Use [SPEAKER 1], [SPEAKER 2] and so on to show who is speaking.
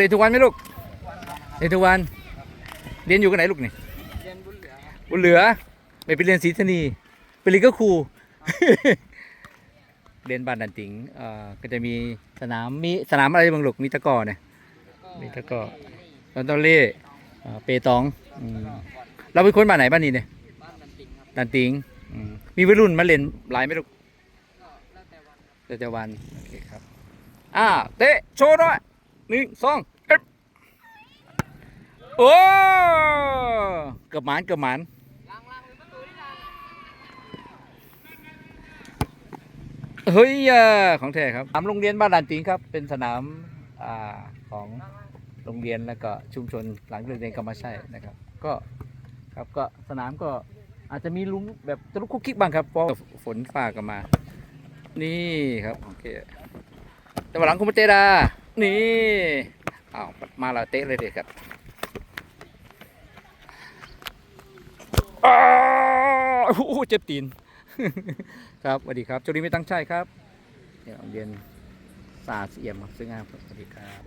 [SPEAKER 1] เรียนทุกวันไหมลูกเรียนทุกวัน เรียนอยู่กันไหนลูกนี่
[SPEAKER 2] เรียนบุญเหลือครับ
[SPEAKER 1] บุญเหลือไปไปเรียนศรีธนีไปเรียนก็ครูเรียนบ้านดันติงเอ่อก็จะมีสนามมีสนามอะไรบางลูกมีตะกร้อเนี่ยมีตะกร้อตอนตอนเล่เอ่อเปตองอืมเราเป็นคนบ้านไหนบ้านนี้เนี่ย
[SPEAKER 2] บ้านดันติงครับ
[SPEAKER 1] ดันติงอืมมีวัยรุ่นมาเล่นหลายไหมลูก
[SPEAKER 2] ก็แล้วแต่วันครับ
[SPEAKER 1] เดี๋ยวจะวันโอเคครับอ่าเตะโชว์หน่อย หนึ่งสองเอ๊ะโอ้เกือบหมานเกือบหมาน
[SPEAKER 2] เฮ้
[SPEAKER 1] ยของแท้ครับสนามโรงเรียนบ้านลานติงครับ เป็นสนามอ่าของโรงเรียนแล้วก็ชุมชนหลังเรียนกรรมชัยนะครับ ก็ครับก็สนามก็อาจจะมีลุมแบบตะลุกคุกคิกบ้างครับเพราะฝนฟ้าก็มา นี่ครับโอเคแต่วันหลังคุณมาเตะดา นี่เอามาแลาเตะเลยเด็กครับโอ้โหเจ็บตีน ครับสวัสดีครับจุลีไม่ตั้งใจครับเนี่ยโรงเรียนสาเสียมครับซึ่งงามสวัสดีครับ